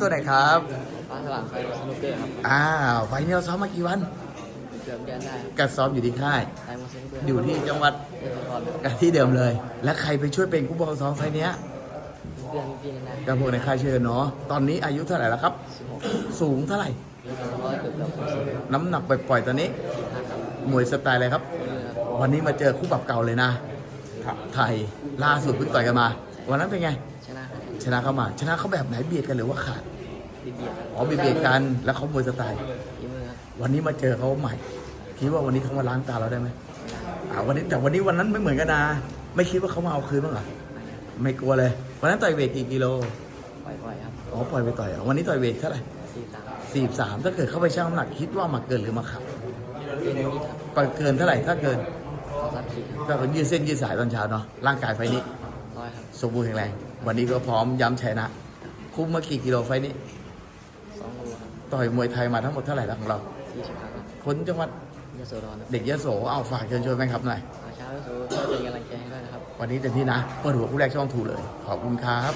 ตัวไหนครับฟ้าสว่างไฟสนุกเกอร์ครับอ้าวไฟนี้เราซ้อมมากี่วันเกือบเดือนได้ครับกัดซ้อมอยู่ที่ค่ายไดมอนด์สนุกเกอร์อยู่ที่จังหวัดเดือนก่อนกับที่เดิมเลย และใครไปช่วยเป็นผู้บอลซ้อมไฟเนี้ยเดือนพี่นะกับพวกในค่ายช่วยกันเนาะตอนนี้อายุเท่าไหร่แล้วครับสิบหกสูงเท่าไหร่ร้อยเกือบเกือบหกสิบน้ำหนักปล่อยๆตอนนี้ห้าครับมวยสไตล์อะไรครับนี่ครับ วันนี้มาเจอคู่ปรับเก่าเลยนะ ไทยล่าสุดเพิ่งต่อยกันมา วันนั้นเป็นไง ชนะคะแนนชนะเข้ามา ชนะเขาแบบไหนเบียดกันหรือว่าขาดบีเบียดครับอ๋อเบียดกันแล้วเขามวยสไตล์ฝีมือครับวันนี้มาเจอเขาใหม่คิดว่าวันนี้เขามาล้างตาเราได้ไหมอ่าวันนี้แต่วันนี้วันนั้นไม่เหมือนกันนะไม่คิดว่าเขามาเอาคืนบ้างเหรอไม่กลัวเลยวันนั้นต่อยเวทกี่กิโลปล่อยๆครับอ๋อปล่อยไปต่อยเหรอวันนี้ต่อยเวทเท่าไหร่สี่สามสี่สามถ้าเกิดเข้าไปชั่งน้ำหนักคิดว่ามาเกินหรือมาขับเกินนิดครับไปเกินเท่าไหร่ถ้าเกินสองสามขีดครับก็ยืดเส้นยืดสายตอนเช้าเนาะร่างกายไฟนี้ร้อย ครับสมบูรณ์แข็งแรง วันนี้ก็พร้อมย้ำชัยนะ คุ้มมากี่กิโลไฟนี้สองโลครับต่อยมวยไทยมาทั้งหมดเท่าไหร่แล้วของเราสี่สิบห้าครับคนจังหวัดยโสธรครับเด็กยะโสเอาฝากเชิญชวนแฟนคลับหน่อยขอเช้าแล้วสู้ช่วยเป็นกำลังใจให้ด้วยนะครับ วันนี้เต็มที่นะเปิดหัวผู้แรกช่องถูเลย ขอบคุณครับ